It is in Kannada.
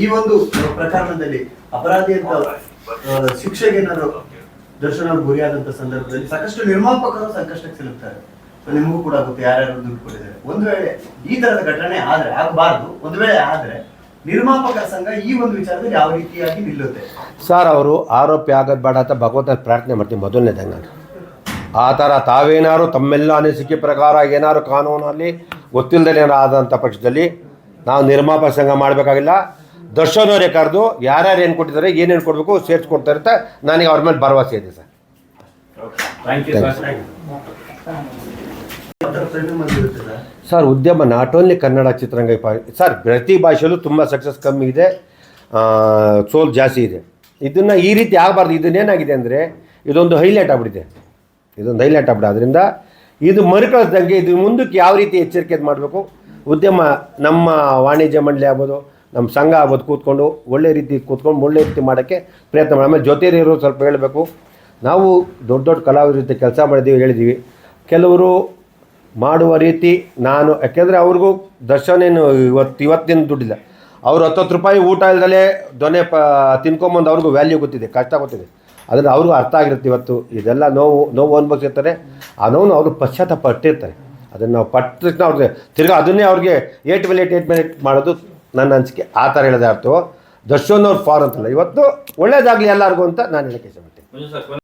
ಈ ಒಂದು ಪ್ರಕರಣದಲ್ಲಿ ಅಪರಾಧಿ ಅಂತ ಶಿಕ್ಷೆಗೆ ಏನಾದ್ರು ದರ್ಶನ ಗುರಿಯಾದಂತ ಸಂದರ್ಭದಲ್ಲಿ ಸಾಕಷ್ಟು ನಿರ್ಮಾಪಕರು ಸಂಕಷ್ಟಕ್ಕೆ ಸಿಲುಕ್ತಾರೆ. ನಿಮಗೂ ಕೂಡ ಗೊತ್ತು ಯಾರ್ಯಾರು ದುಡ್ಡು ಕೊಟ್ಟಿದ್ದಾರೆ. ಒಂದು ವೇಳೆ ಈ ತರದ ಘಟನೆ ಆದ್ರೆ, ಆಗಬಾರದು, ಒಂದು ವೇಳೆ ಆದ್ರೆ ನಿರ್ಮಾಪಕ ಸಂಘ ಈ ಒಂದು ವಿಚಾರದಲ್ಲಿ ಯಾವ ರೀತಿಯಾಗಿ ನಿಲ್ಲುತ್ತೆ? ಸರ್ ಅವರು ಆರೋಪಿ ಆಗೋದು ಬೇಡ ಅಂತ ಭಗವಂತನ ಪ್ರಾರ್ಥನೆ ಮಾಡ್ತೀನಿ, ಮೊದಲನೇದಾಗ ನಾನು. ಆ ಥರ ತಾವೇನಾದ್ರು ತಮ್ಮೆಲ್ಲ ಅನಿಸಿಕೆ ಪ್ರಕಾರ ಏನಾದ್ರು ಕಾನೂನಲ್ಲಿ ಗೊತ್ತಿಲ್ಲದೆ ಆದಂಥ ಪಕ್ಷದಲ್ಲಿ ನಾವು ನಿರ್ಮಾಪಕ ಸಂಘ ಮಾಡಬೇಕಾಗಿಲ್ಲ. ದರ್ಶನ್ ಅವರೇ ಕರೆದು ಯಾರ್ಯಾರು ಏನು ಕೊಟ್ಟಿದ್ದಾರೆ ಏನೇನು ಕೊಡಬೇಕು ಸೇರಿಸ್ಕೊಡ್ತಾರೆ ಅಂತ ನನಗೆ ಅವ್ರ ಮೇಲೆ ಭರವಸೆ ಇದೆ ಸರ್. ಥ್ಯಾಂಕ್ ಯು ಸರ್ ಉದ್ಯಮ ನಾಟ್ ಓನ್ಲಿ ಕನ್ನಡ ಚಿತ್ರರಂಗ ಸರ್ ಪ್ರತಿ ಭಾಷೆಯಲ್ಲೂ ತುಂಬ ಸಕ್ಸಸ್ ಕಮ್ಮಿ ಇದೆ. ಸೋಲ್ ಜಾಸ್ತಿ ಇದೆ. ಇದನ್ನು ಈ ರೀತಿ ಆಗಬಾರ್ದು. ಇದನ್ನೇನಾಗಿದೆ ಅಂದರೆ ಇದೊಂದು ಹೈಲೈಟ್ ಆಗ್ಬಿಟ್ಟಿದೆ. ಇದೊಂದು ಹೈಲೈಟ್ ಆಗ್ಬಿಟ್ಟು ಅದರಿಂದ ಇದು ಮರುಕಳಿಸ್ದಂಗೆ ಇದು ಮುಂದಕ್ಕೆ ಯಾವ ರೀತಿ ಎಚ್ಚರಿಕೆ ಮಾಡಬೇಕು? ಉದ್ಯಮ ನಮ್ಮ ವಾಣಿಜ್ಯ ಮಂಡಳಿ ಆಗ್ಬೋದು ನಮ್ಮ ಸಂಘ ಆಗ್ಬೋದು ಕೂತ್ಕೊಂಡು ಒಳ್ಳೆ ರೀತಿ ಕೂತ್ಕೊಂಡು ಒಳ್ಳೆ ರೀತಿ ಮಾಡೋಕ್ಕೆ ಪ್ರಯತ್ನ ಮಾಡಿ ಆಮೇಲೆ ಜೊತೆಲಿರೋ ಸ್ವಲ್ಪ ಹೇಳಬೇಕು. ನಾವು ದೊಡ್ಡ ದೊಡ್ಡ ಕಲಾವಿದ ಜೊತೆ ಕೆಲಸ ಮಾಡಿದ್ದೀವಿ, ಹೇಳಿದ್ದೀವಿ. ಕೆಲವರು ಮಾಡುವ ರೀತಿ ನಾನು, ಯಾಕೆಂದರೆ ಅವ್ರಿಗೂ ದರ್ಶನ ಏನು ಇವತ್ತು, ಇವತ್ತಿನ ದುಡ್ಡಿಲ್ಲ. ಅವ್ರು ಹತ್ತತ್ತು ರೂಪಾಯಿ ಊಟ ಇಲ್ದಲೇ ದೊನೆ ಪ, ತಿನ್ಕೊಂಬಂದು ಅವ್ರಿಗೂ ವ್ಯಾಲ್ಯೂ ಗೊತ್ತಿದೆ, ಕಷ್ಟ ಗೊತ್ತಿದೆ. ಅದನ್ನು ಅವ್ರಿಗೂ ಅರ್ಥ ಆಗಿರುತ್ತೆ ಇವತ್ತು. ಇದೆಲ್ಲ ನೋವು ನೋವು ಅನುಭವಿಸಿರ್ತಾರೆ ಆ ನೋವು ಅವರು ಪಶ್ಚಾತ್ತಾಪ ಪಟ್ಟಿರ್ತಾರೆ. ಅದನ್ನು ನಾವು ಪಟ್ಟ ಅವ್ರಿಗೆ ತಿರ್ಗಿ ಅದನ್ನೇ ಅವ್ರಿಗೆ ಏಟ್ ಮೇಲೆ ಏಟ್ ಮೇಲೆ ಮಾಡೋದು ನನ್ನ ಅನಿಸಿಕೆ ಆ ಥರ ಹೇಳಿದೆ ಅರ್ಥವು ಅವ್ರ ಫಾರ್ ಅಂತಲ್ಲ. ಇವತ್ತು ಒಳ್ಳೇದಾಗಲಿ ಎಲ್ಲರಿಗೂ ಅಂತ ನಾನು ಹೇಳಕ್ಕೆ ಇಷ್ಟಪಡ್ತೀನಿ.